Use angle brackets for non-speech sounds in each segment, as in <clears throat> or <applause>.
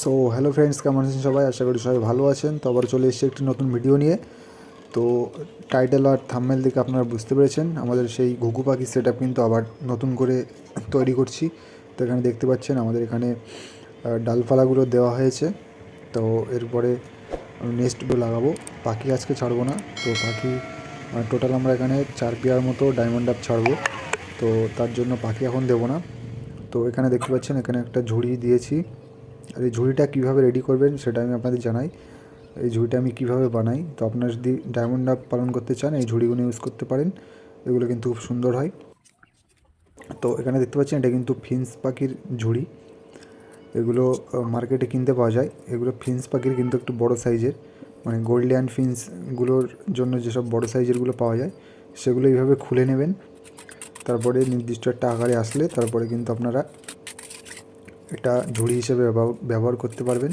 So hello friends কেমন আছেন সবাই? আশা করি সবাই ভালো আছেন। তো আবার চলে এসেছি একটি নতুন ভিডিও নিয়ে। তো টাইটেল আর থাম্বনেল দেখে আপনারা বুঝতে পেরেছেন। আমাদের সেই ঘুঘু পাখি সেট আপ কিন্তু আবার নতুন করে তৈরি করছি। তো এখানে দেখতে পাচ্ছেন আমাদের এখানে আহ, ডালপালাগুলো দেওয়া হয়েছে। তো এরপরে নেস্টগুলো লাগাবো। পাখি আজকে ছাড়বো না। তো পাখি টোটাল আমরা এখানে চার পেয়ার মতো ডায়মন্ড আপ ছাড়বো। তো তার জন্য পাখি এখন দেবো না। তো এখানে দেখতে পাচ্ছেন এখানে একটা ঝুড়ি দিয়েছি। আর এই ঝুড়িটা কীভাবে রেডি করবেন সেটা আমি আপনাদের জানাই। এই ঝুড়িটা আমি কীভাবে বানাই, তো আপনারা যদি ডায়মন্ড আপ পালন করতে চান, এই ঝুড়িগুলো ইউজ করতে পারেন। এগুলো কিন্তু খুব সুন্দর হয়। তো এখানে দেখতে পাচ্ছেন, এটা কিন্তু ফিন্স পাখির ঝুড়ি। এগুলো মার্কেটে কিনতে পাওয়া যায়। এগুলো ফিন্স পাখির কিন্তু একটু বড় সাইজের মানে গোল্ডিয়ান ফিন্সগুলোর জন্য যেসব বড় সাইজেরগুলো পাওয়া যায়, সেগুলো এইভাবে খুলে নেবেন। তারপরে নির্দিষ্ট একটা আকারে আসলে তারপরে কিন্তু আপনারা এটা ঝুড়ি হিসেবে ব্যবহার- করতে পারবেন।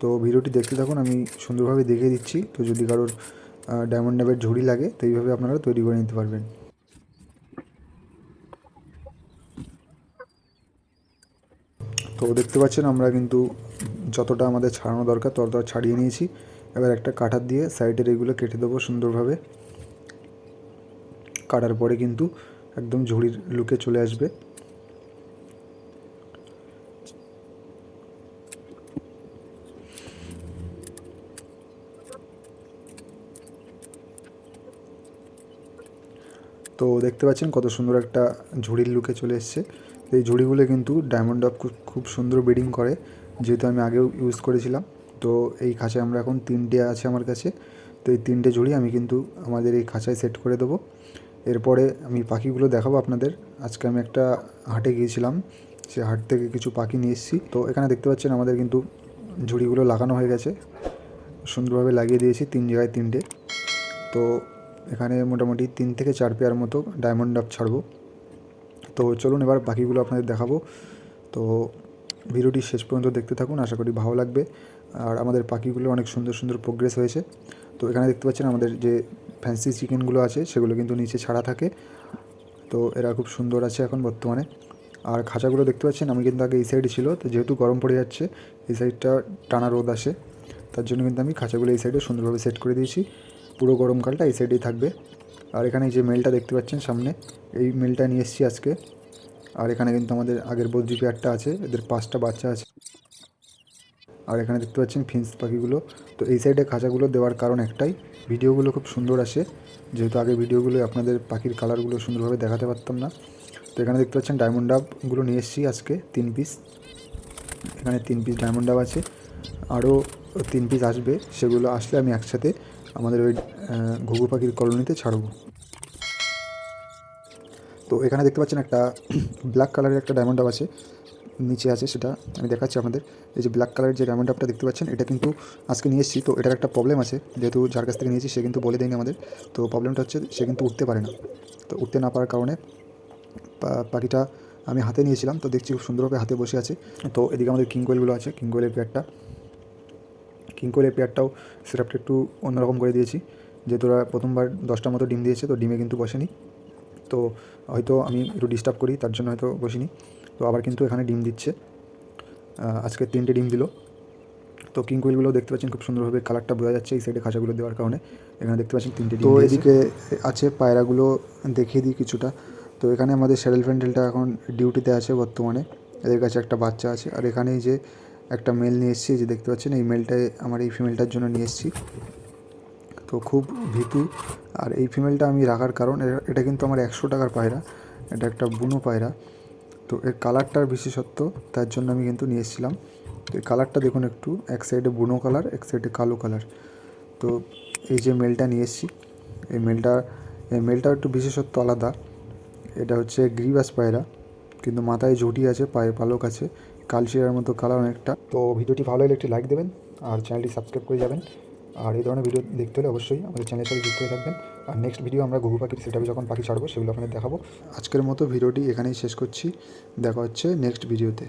তো ভিডিওটি দেখতে থাকুন, আমি সুন্দরভাবে দেখিয়ে দিচ্ছি। তো যদি কারোর ডায়মন্ড ডাবের ঝুড়ি লাগে, তো এইভাবে আপনারা তৈরি করে নিতে পারবেন। তো দেখতে পাচ্ছেন, আমরা কিন্তু যতটা আমাদের ছাড়ানো দরকার, ততটা ছাড়িয়ে নিয়েছি। এবার একটা কাঠার দিয়ে সাইডের এগুলো কেটে দেবো সুন্দরভাবে। কাটার পরে কিন্তু একদম ঝুড়ির লুকে চলে আসবে। তো দেখতে পাচ্ছেন কত সুন্দর একটা ঝুড়ির লুকে চলে এসছে। এই ঝুড়িগুলো কিন্তু ডায়মন্ড অফ খুব সুন্দর ব্রিডিং করে, যেহেতু আমি আগেও ইউজ করেছিলাম। তো এই খাঁচায় আমরা এখন তিনটে আছে আমার কাছে। তো এই তিনটে ঝুড়ি আমি কিন্তু আমাদের এই খাঁচায় সেট করে দেবো। এরপরে আমি পাখিগুলো দেখাবো আপনাদের। আজকে আমি একটা হাটে গিয়েছিলাম, সে হাট থেকে কিছু পাখি নিয়ে এসেছি। তো এখানে দেখতে পাচ্ছেন আমাদের কিন্তু ঝুড়িগুলো লাগানো হয়ে গেছে। সুন্দরভাবে লাগিয়ে দিয়েছি তিন জায়গায় তিনটে। তো এখানে মোটামুটি তিন থেকে চার পেয়ার মতো ডায়মন্ড আপ ছাড়বো। তো চলুন এবার বাকিগুলো আপনাদের দেখাবো। তো ভিডিওটি শেষ পর্যন্ত দেখতে থাকুন, আশা করি ভালো লাগবে। আর আমাদের পাখিগুলো অনেক সুন্দর সুন্দর প্রোগ্রেস হয়েছে। তো এখানে দেখতে পাচ্ছেন আমাদের যে ফ্যান্সি চিকেনগুলো আছে, সেগুলো কিন্তু নিচে ছাড়া থাকে। তো এরা খুব সুন্দর আছে এখন বর্তমানে। আর খাঁচাগুলো দেখতে পাচ্ছেন, আমি কিন্তু আগে এই সাইডে ছিল, তো যেহেতু গরম পড়ে যাচ্ছে, এই সাইডটা টানা রোদ আসে, তার জন্য কিন্তু আমি খাঁচাগুলো এই সাইডে সুন্দরভাবে সেট করে দিয়েছি। পুরো গরমকালটা এই সাইডেই থাকবে। আর এখানে যে মেলটা দেখতে পাচ্ছেন সামনে, এই মেলটা নিয়ে এসেছি আজকে। আর এখানে কিন্তু আমাদের আগের বদ্রি পেয়ারটা আছে, এদের পাঁচটা বাচ্চা আছে। আর এখানে দেখতে পাচ্ছেন ফিন্স পাখিগুলো। তো এই সাইডে খাঁচাগুলো দেওয়ার কারণ একটাই, ভিডিওগুলো খুব সুন্দর আসে। যেহেতু আগে ভিডিওগুলো আপনাদের পাখির কালারগুলো সুন্দরভাবে দেখাতে পারতাম না। তো এখানে দেখতে পাচ্ছেন ডায়মন্ড ডাবগুলো নিয়ে এসেছি আজকে, তিন পিস এখানে তিন পিস ডায়মন্ড ডাব আছে। আরও তিন পিস আসবে, সেগুলো আসলে আমি একসাথে আমাদের ওই ঘুঘু পাখির কলোনিতে ছাড়বো। তো এখানে দেখতে পাচ্ছেন একটা <clears throat> ব্ল্যাক কালারের একটা ডায়মন্ড আছে, নিচে আছে সেটা, আমি দেখাচ্ছি আপনাদের। এই যে ব্ল্যাক কালারের যে ডায়মন্ড ডাবটা দেখতে পাচ্ছেন, এটা কিন্তু আজকে নিয়ে এসেছি, তো এটার একটা প্রবলেম আছে। যেহেতু যার কাছ থেকে নিয়েছি, সে কিন্তু বলে দেয়নি আমাদের। তো প্রবলেমটা হচ্ছে, সে কিন্তু উঠতে পারে না। তো উঠতে না পারার কারণে পাখিটা আমি হাতে নিয়েছিলাম, তো দেখছি খুব সুন্দরভাবে হাতে বসে আছে। তো এদিকে আমাদের কিংকোয়েলগুলো আছে কিংকোয়েলের পেয়ারটা কিংকোয়েলের পেয়ারটাও সেটআপটা একটু অন্যরকম করে দিয়েছি। যেহেতু ওরা প্রথমবার দশটার মতো ডিম দিয়েছে তো ডিমে কিন্তু বসেনি। তো হয়তো আমি একটু ডিস্টার্ব করি তার জন্য হয়তো বসিনি। তো আবার কিন্তু এখানে ডিম দিচ্ছে। আজকে তিনটে ডিম দিল। তো কিংকোয়েলগুলো দেখতে পাচ্ছেন খুব সুন্দরভাবে কালারটা বোঝা যাচ্ছে এই সাইডে খাঁচাগুলো দেওয়ার কারণে। এখানে দেখতে পাচ্ছেন তিনটে ডিম তো এদিকে আছে পায়রাগুলো দেখিয়ে দিই কিছুটা। তো এখানে আমাদের স্যাডেল ফ্যান্ডেলটা এখন ডিউটিতে আছে বর্তমানে। এদের কাছে একটা বাচ্চা আছে। আর এখানে যে একটা মেল নিয়ে এসেছি যে দেখতে পাচ্ছেন, এই মেলটায় আমার এই ফিমেলটার জন্য নিয়ে এসেছি। তো খুব ভীতু, আর এই ফিমেলটা আমি রাখার কারণ এটা কিন্তু আমার একশো টাকার পায়রা, এটা একটা বুনো পায়রা। তো এর কালারটার বিশেষত্ব, তার জন্য আমি কিন্তু নিয়ে এসেছিলাম। তো এই কালারটা দেখুন একটু, এক সাইডে বুনো কালার এক সাইডে কালো কালার তো এই যে মেলটা নিয়ে এসেছি, এই মেলটা এই মেলটার একটু বিশেষত্ব আলাদা। এটা হচ্ছে গ্রিবাস পায়রা, কিন্তু মাথায় ঝুঁটি আছে, পায়ে পালক আছে। কালচিরার মতো কালার অনেকটা। তো ভিডিওটি ভালো লাগলে একটি লাইক দেবেন আর চ্যানেলটি সাবস্ক্রাইব করে যাবেন। আর এই ধরনের ভিডিও দেখতে হলে অবশ্যই আমাদের চ্যানেলের সাথে যুক্ত হয়ে থাকবেন। আর নেক্সট ভিডিও আমরা ঘুঘু পাখির সেটাপে যখন পাখি ছাড়বো, সেগুলো আপনাদের দেখাবো। আজকের মতো ভিডিওটি এখানেই শেষ করছি। দেখা হচ্ছে নেক্সট ভিডিওতে